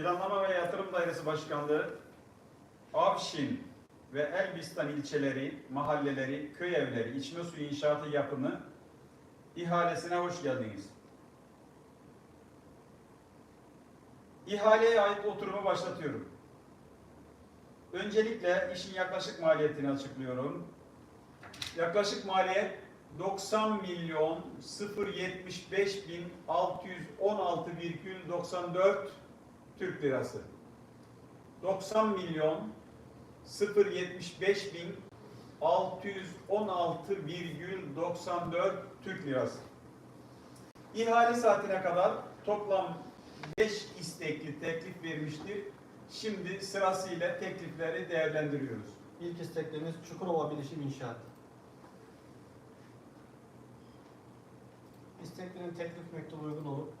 Planlama ve Yatırım Dairesi Başkanlığı, Avşin ve Elbistan ilçeleri, mahalleleri, köy evleri, içme suyu inşaatı yapımı ihalesine hoş geldiniz. İhaleye ait oturumu başlatıyorum. Öncelikle işin yaklaşık maliyetini açıklıyorum. Yaklaşık maliyet 90 milyon 075 bin 616,94 Türk lirası. 90 milyon 075 bin 616,94 Türk lirası. İhale saatine kadar toplam 5 istekli teklif vermiştir. Şimdi sırasıyla teklifleri değerlendiriyoruz. İlk isteklerimiz Çukurova Bilişim İnşaat. İsteklerin teklif mektubu uygun olup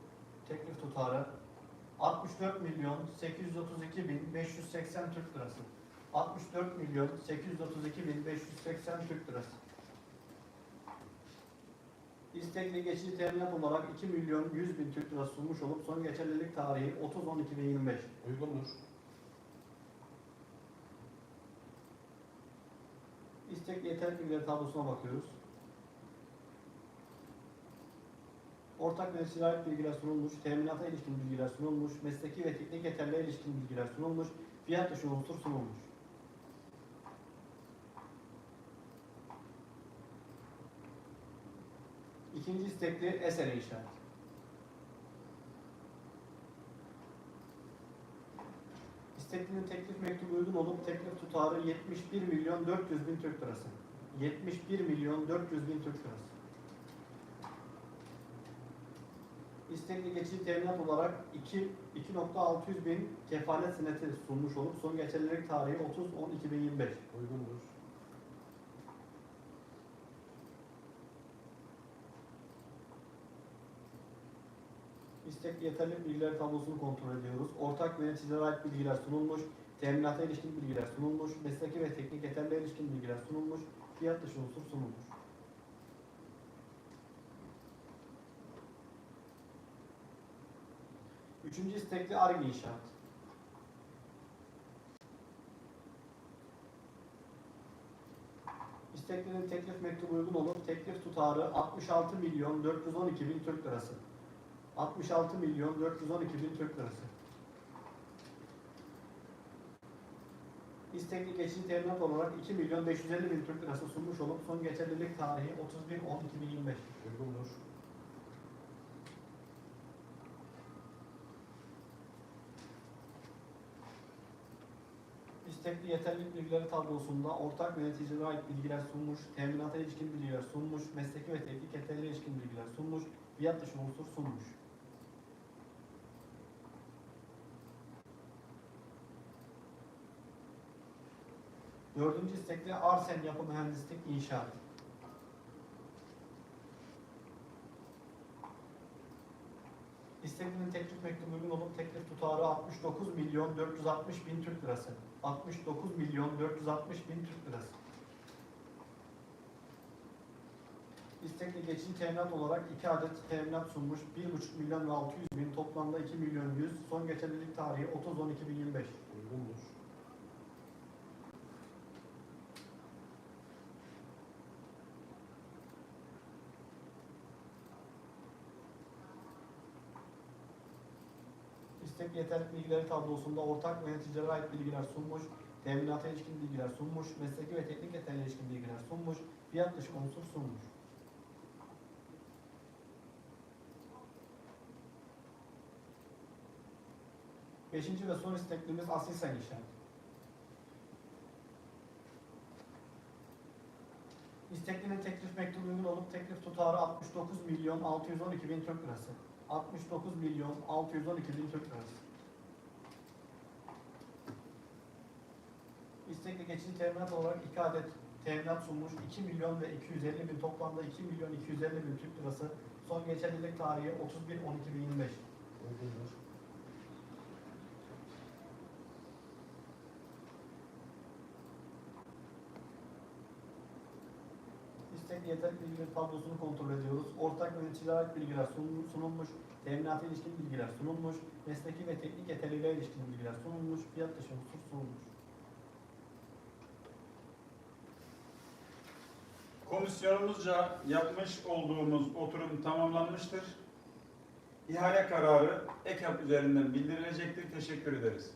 teklif tutarı 64 milyon 832 bin 580 Türk lirası. 64 milyon 832 bin 580 Türk lirası. İstekli geçici teminat olarak 2 milyon 100 bin Türk lirası sunmuş olup son geçerlilik tarihi 30-12-2025. Uygundur. İstek yeter bilgileri tablosuna bakıyoruz. Ortak ve sirayet bilgiler sunulmuş, teminata ilişkin bilgiler sunulmuş, mesleki ve teknik yeterliğe ilişkin bilgiler sunulmuş, fiyat dışı unsur sunulmuş. İkinci istekli eser inşaat. İsteklinin teklif mektubu uygun olup teklif tutarı 71 milyon 400 bin Türk lirası. 71 milyon 400 bin Türk lirası. İstekli geçici teminat olarak 2 2.600 bin kefalet seneti sunmuş olup son geçerlilik tarihi 30-10-2025. Uygundur. İstek yeterli bilgiler tablosunu kontrol ediyoruz. Ortak yöneticilere ait bilgiler sunulmuş, teminata ilişkin bilgiler sunulmuş, mesleki ve teknik yeterliğe ilişkin bilgiler sunulmuş, fiyat dışı unsur sunulmuş. Üçüncü istekli ARGE inşaat. İsteklerin teklif mektubu uygun olup teklif tutarı 66 milyon 412 bin Türk lirası. 66 milyon 412 bin Türk lirası. İstekli geçici teminat olarak 2 milyon 550 bin Türk lirası sunmuş olup son geçerlilik tarihi 31 10 2025. Uygundur. İstekli yeterlilik bilgileri tablosunda ortak yöneticilere ait bilgiler sunmuş, teminata ilişkin bilgiler sunmuş, mesleki ve teknik yeterliğe ilişkin bilgiler sunmuş, fiyat dışı unsur sunmuş. Dördüncü istekli Arsen Yapı Mühendislik İnşaat. İsteklinin teklif mektubu uygun olup teklif tutarı 69 milyon 460 bin Türk lirası. 69 milyon 460 bin Türk lirası. İstekli geçici teminat olarak 2 adet teminat sunmuş. 1,5 milyon ve 600 bin toplamda 2 milyon 100. Son geçerlilik tarihi 30-12-2025. Uygundur. İstek yeterlik bilgileri tablosunda ortak yöneticilere ait bilgiler sunmuş, teminata ilişkin bilgiler sunmuş, mesleki ve teknik yeterliğe ilişkin bilgiler sunmuş, fiyat dışı unsur sunmuş. Beşinci ve son isteklimiz Asilsen İnşaat. İsteklinin teklif mektubu uygun olup teklif tutarı 69 milyon 612 bin Türk lirası. 69 milyon 612 bin Türk lirası. İstekli geçici teminat olarak 2 adet teminat sunmuş. 2 milyon ve 250 bin toplamda 2 milyon 250 bin Türk lirası. Son geçerlilik tarihi 31 12 bin seviyede bilgi tablosunu kontrol ediyoruz. Ortak ve ticaret bilgiler sunulmuş, teminata ilişkin bilgiler sunulmuş, mesleki ve teknik yeterliliğe ilişkin bilgiler sunulmuş, fiyat dışı husus sunulmuş. Komisyonumuzca yapmış olduğumuz oturum tamamlanmıştır. İhale kararı EKAP üzerinden bildirilecektir. Teşekkür ederiz.